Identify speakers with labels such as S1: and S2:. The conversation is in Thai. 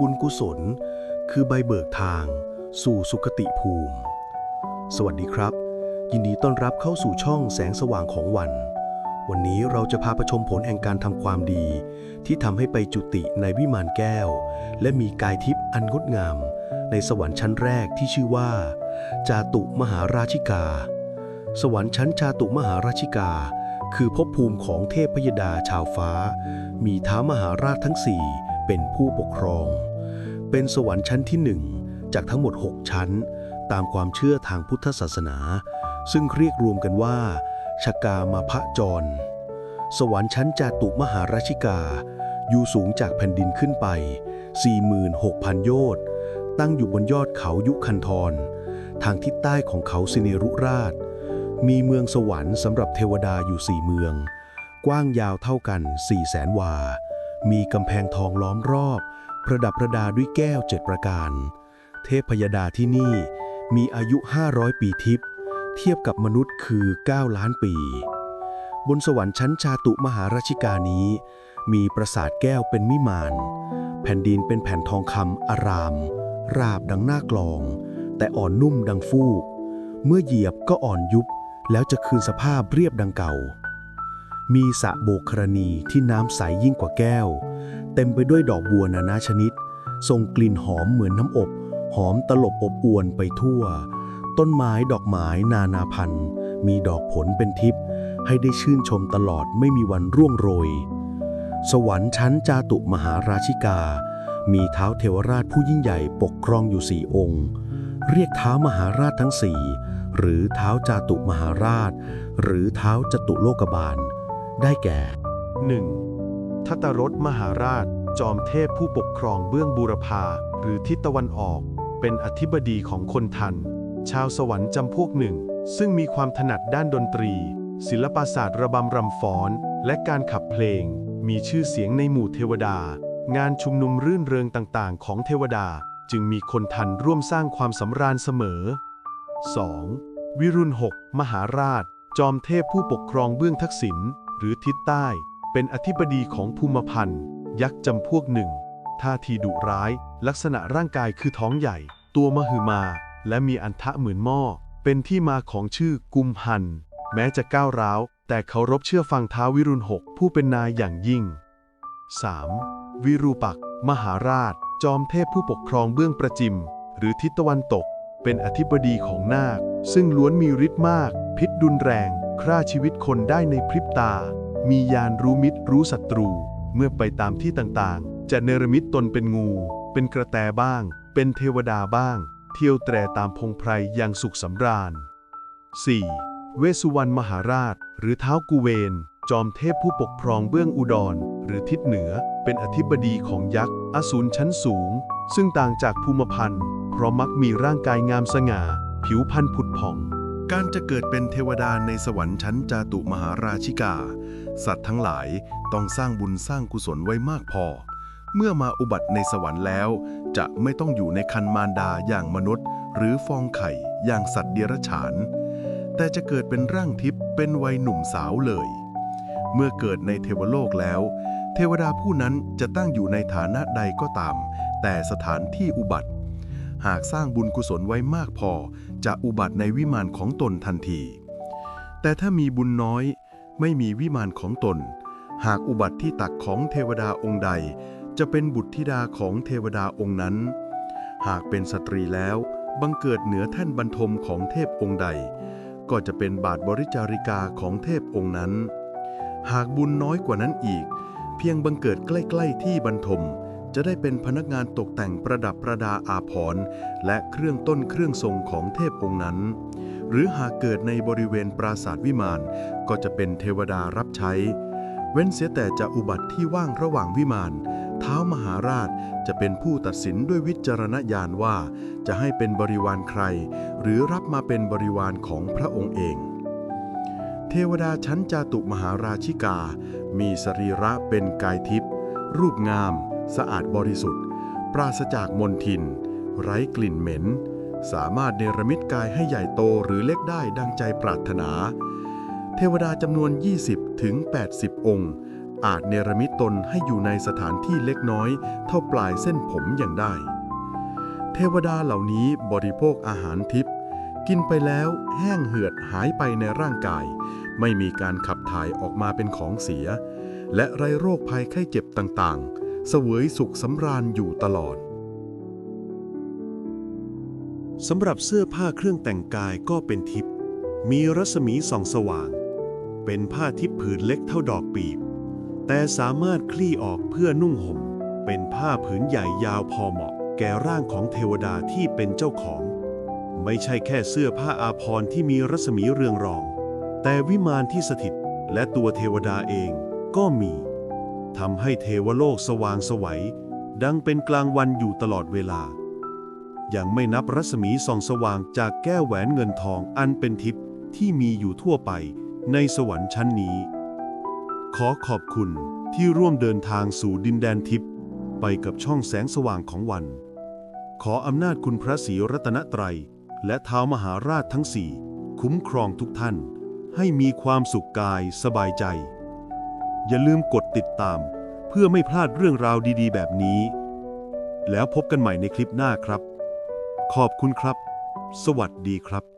S1: บุญกุศล คือใบเบิกทาง สู่สุคติภูมิ สวัสดีครับ ยินดีต้อนรับเข้าสู่ช่องแสงสว่างของวัน วันนี้เราจะพาไปชมผลแห่งการทำความดี ที่ทำให้ไปจุติในวิมานแก้ว และมีกายทิพย์อันงดงาม ในสวรรค์ชั้นแรกที่ชื่อว่า จาตุมหาราชิกา สวรรค์ชั้นจาตุมหาราชิกาคือภพภูมิของเทพพยดาชาวฟ้า มีท้ามหาราชทั้งสี่เป็นผู้ปกครอง เป็นสวรรค์ชั้นที่หนึ่งจากทั้งหมด 6 ชั้น ตามความเชื่อทางพุทธศาสนา ซึ่งเรียกรวมกันว่า ชกามาพระจร สวรรค์ชั้นจาตุมหาราชิกา อยู่สูงจากแผ่นดินขึ้นไป 46,000 โยชน์ ตั้งอยู่บนยอดเขายุคันธรทางทิศใต้ของเขาสิเนรุราช มีเมืองสวรรค์สำหรับเทวดาอยู่สี่เมือง กว้างยาวเท่ากัน4แสนวา มีกำแพงทองล้อมรอบ ประดับประดาด้วยแก้วเจ็ดประการ เทพพยดาที่นี่มีอายุ 500 ปีทิพย์เทียบกับมนุษย์คือ 9 ล้านปี บนสวรรค์ชั้นชาตุมหาราชิกานี้ มีปราสาทแก้วเป็นมิมาน แผ่นดินเป็นแผ่นทองคำอาราม ราบดังหน้ากลอง แต่อ่อนนุ่มดังฟูก เมื่อเหยียบก็อ่อนยุบ แล้วจะคืนสภาพเรียบดังเก่า มีสระโบกครณีที่น้ำใสยิ่งกว่าแก้วเต็มไปด้วยดอกบัวนานาชนิด ส่งกลิ่นหอมเหมือนน้ำอบ หอมตลบอบอวนไปทั่ว ต้นไม้ดอกไม้นานาพันธุ์ มีดอกผลเป็นทิพย์ให้ได้ชื่นชมตลอดไม่มีวันร่วงโรย สวรรค์ชั้นจาตุมหาราชิกา มีเท้าเทวราชผู้ยิ่งใหญ่ปกครองอยู่สี่องค์ เรียกเท้ามหาราชทั้งสี่หรือเท้าจาตุมหาราช หรือเท้าจตุโลกบาล ได้แก่
S2: 1. ทัตตรสมหาราช จอมเทพผู้ปกครองเบื้องบูรพาหรือทิศตะวันออก เป็นอธิบดีของคนทัน ชาวสวรรค์จำพวกหนึ่ง ซึ่งมีความถนัดด้านดนตรี ศิลปศาสตร์ระบำรำฟ้อน และการขับเพลง มีชื่อเสียงในหมู่เทวดา งานชุมนุมรื่นเริงต่างๆ ของเทวดาจึงมีคนทันร่วมสร้างความสำราญเสมอ 2. วิรุณหกมหาราช จอมเทพผู้ปกครองเบื้องทักษิณหรือทิศใต้ เป็นอธิบดีของภูมิพันธ์ ยักษ์จำพวกหนึ่ง ท่าทีดุร้าย ลักษณะร่างกายคือท้องใหญ่ ตัวมหึมา และมีอันทะเหมือนหม้อ เป็นที่มาของชื่อกุมพันธ์แม้จะก้าวร้าว แต่เคารพเชื่อฟังท้าววิรุณหกผู้เป็นนายอย่างยิ่ง 3. วิรูปักษ์มหาราช จอมเทพผู้ปกครองเบื้องประจิม หรือทิศตะวันตก เป็นอธิบดีของนาค ซึ่งล้วนมีฤทธิ์มาก พิษดุนแรง ฆ่าชีวิตคนได้ในพริบตา มียานรู้มิตรรู้ศัตรู เมื่อไปตามที่ต่างๆ จะเนรมิตตนเป็นงู เป็นกระแตบ้าง เป็นเทวดาบ้าง เที่ยวแตรตามพงไพรอย่างสุขสำราญ 4. เวสุวรรณมหาราช หรือเท้ากุเวน จอมเทพผู้ปกครองเบื้องอุดร หรือทิศเหนือ เป็นอธิบดีของยักษ์ อสูรชั้นสูง ซึ่งต่างจากภูมิพันธ์เพราะมักมีร่างกายงามสง่า ผิวพรรณผุดผ่อง
S1: การจะเกิดเป็นเทวดาในสวรรค์ชั้นจาตุมหาราชิกา สัตว์ทั้งหลายต้องสร้างบุญสร้างกุศลไว้มากพอ เมื่อมาอุบัติในสวรรค์แล้ว จะไม่ต้องอยู่ในคันมารดาอย่างมนุษย์ หรือฟองไข่อย่างสัตว์เดรัจฉาน แต่จะเกิดเป็นร่างทิพย์เป็นวัยหนุ่มสาวเลย เมื่อเกิดในเทวโลกแล้ว เทวดาผู้นั้นจะตั้งอยู่ในฐานะใดก็ตาม แต่สถานที่อุบัติ หากสร้างบุญกุศลไว้มากพอ จะอุบัติในวิมานของตนทันที แต่ถ้ามีบุญน้อย ไม่มีวิมานของตน หากอุบัติที่ตักของเทวดาองค์ใด จะเป็นบุตรธิดาของเทวดาองค์นั้น หากเป็นสตรีแล้วบังเกิดเหนือแท่นบรรทมของเทพองค์ใด ก็จะเป็นบาทบริจาริกาของเทพองค์นั้น หากบุญน้อยกว่านั้นอีก เพียงบังเกิดใกล้ ๆ ที่บรรทม จะได้เป็นพนักงานตกแต่งประดับประดาอาภรณ์และเครื่องต้นเครื่องทรงของเทพองค์นั้น หรือหากเกิดในบริเวณปราสาทวิมานก็จะเป็นเทวดารับใช้ เว้นเสียแต่จะอุบัติที่ว่างระหว่างวิมานเท้ามหาราชจะเป็นผู้ตัดสินด้วยวิจารณญาณว่า จะให้เป็นบริวารใคร หรือรับมาเป็นบริวารของพระองค์เองเทวดาชั้นจาตุมหาราชิกา มีสรีระเป็นกายทิพย์รูปงาม สะอาดบริสุทธิ์ ปราศจากมลทิน ไร้กลิ่นเหม็น สามารถเนรมิตกายให้ใหญ่โตหรือเล็กได้ดังใจปรารถนา เทวดาจำนวน 20 ถึง 80 องค์ อาจเนรมิตตนให้อยู่ในสถานที่เล็กน้อย เท่าปลายเส้นผมอย่างได้ เทวดาเหล่านี้บริโภคอาหารทิพย์กินไปแล้วแห้งเหือดหายไปในร่างกาย ไม่มีการขับถ่ายออกมาเป็นของเสีย และไรโรคภัยไข้เจ็บต่างๆ เสวยสุขสำราญอยู่ตลอด
S2: สำหรับเสื้อผ้าเครื่องแต่งกายก็เป็นทิพย์มีรัศมีส่องสว่าง เป็นผ้าทิพย์ผืนเล็กเท่าดอกปีบ แต่สามารถคลี่ออกเพื่อนุ่งห่ม เป็นผ้าผืนใหญ่ยาวพอเหมาะ แก่ร่างของเทวดาที่เป็นเจ้าของ ไม่ใช่แค่เสื้อผ้าอาภรณ์ที่มีรัศมีเรืองรอง แต่วิมานที่สถิตและตัวเทวดาเองก็มี ทำให้เทวโลกสว่างสวัย ดังเป็นกลางวันอยู่ตลอดเวลา ยังไม่นับรัศมีส่องสว่างจากแก้วแหวนเงินทองอันเป็นทิพย์ที่มีอยู่ทั่วไปในสวรรค์ชั้นนี้ ขอขอบคุณที่ร่วมเดินทางสู่ดินแดนทิพย์ไปกับช่องแสงสว่างของวัน ขออำนาจคุณพระศรีรัตนตรัย และท้าวมหาราชทั้งสี่ คุ้มครองทุกท่าน ให้มีความสุขกายสบายใจ อย่าลืมกดติดตาม เพื่อไม่พลาดเรื่องราวดีๆ แบบนี้ แล้วพบกันใหม่ในคลิปหน้าครับ ขอบคุณครับ สวัสดีครับ